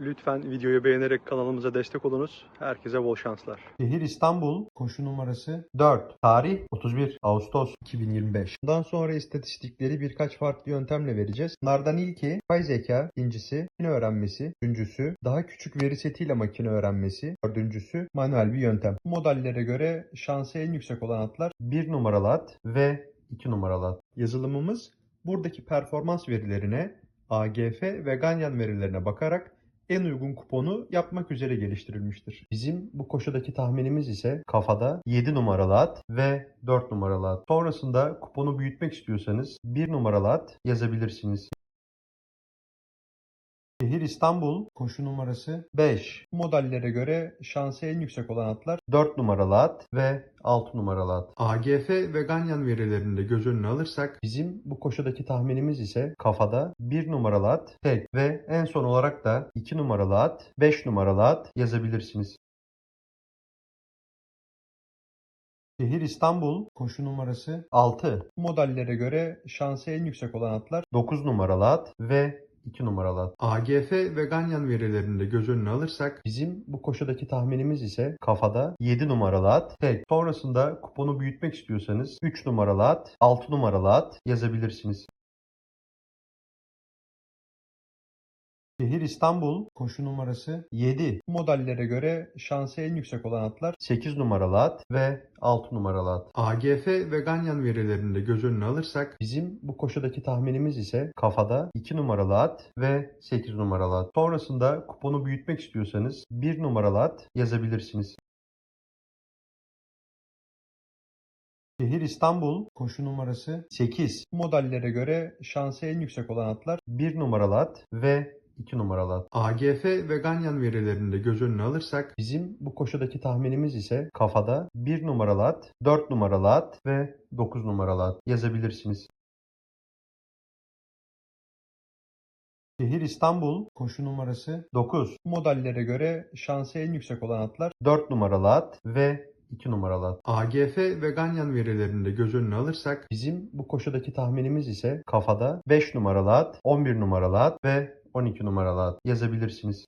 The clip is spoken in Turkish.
Lütfen videoyu beğenerek kanalımıza destek olunuz. Herkese bol şanslar. Şehir İstanbul, koşu numarası 4, tarih 31 Ağustos 2025. Bundan sonra istatistikleri birkaç farklı yöntemle vereceğiz. Bunlardan ilki yapay zeka, ikincisi makine öğrenmesi, üçüncüsü daha küçük veri setiyle makine öğrenmesi, dördüncüsü manuel bir yöntem. Bu modellere göre şansı en yüksek olan atlar 1 numaralı at ve 2 numaralı at. Yazılımımız buradaki performans verilerine, AGF ve Ganyan verilerine bakarak en uygun kuponu yapmak üzere geliştirilmiştir. Bizim bu koşudaki tahminimiz ise kafada 7 numaralı at ve 4 numaralı at. Sonrasında kuponu büyütmek istiyorsanız 1 numaralı at yazabilirsiniz. Şehir İstanbul, koşu numarası 5. Bu modellere göre şansı en yüksek olan atlar 4 numaralı at ve 6 numaralı at. AGF ve Ganyan verilerini de göz önüne alırsak bizim bu koşudaki tahminimiz ise kafada 1 numaralı at tek ve en son olarak da 2 numaralı at, 5 numaralı at yazabilirsiniz. Şehir İstanbul, koşu numarası 6. Bu modellere göre şansı en yüksek olan atlar 9 numaralı at ve 2 numaralı at. AGF ve Ganyan verilerini de göz önüne alırsak bizim bu koşudaki tahminimiz ise kafada 7 numaralı at tek. Sonrasında kuponu büyütmek istiyorsanız 3 numaralı at, 6 numaralı at yazabilirsiniz. Şehir İstanbul, koşu numarası 7. Bu modellere göre şansı en yüksek olan atlar 8 numaralı at ve 6 numaralı at. AGF ve Ganyan verilerini de göz önüne alırsak bizim bu koşudaki tahminimiz ise kafada 2 numaralı at ve 8 numaralı at. Sonrasında kuponu büyütmek istiyorsanız 1 numaralı at yazabilirsiniz. Şehir İstanbul, koşu numarası 8. Bu modellere göre şansı en yüksek olan atlar 1 numaralı at ve 2 numaralı. AGF ve Ganyan verilerini de göz önüne alırsak bizim bu koşudaki tahminimiz ise kafada 1 numaralı at, 4 numaralı at ve 9 numaralı at yazabilirsiniz. Şehir İstanbul, koşu numarası 9. Bu modellere göre şansı en yüksek olan atlar 4 numaralı at ve 2 numaralı at. AGF ve Ganyan verilerini de göz önüne alırsak bizim bu koşudaki tahminimiz ise kafada 5 numaralı at, 11 numaralı at ve 12 numaralı yazabilirsiniz.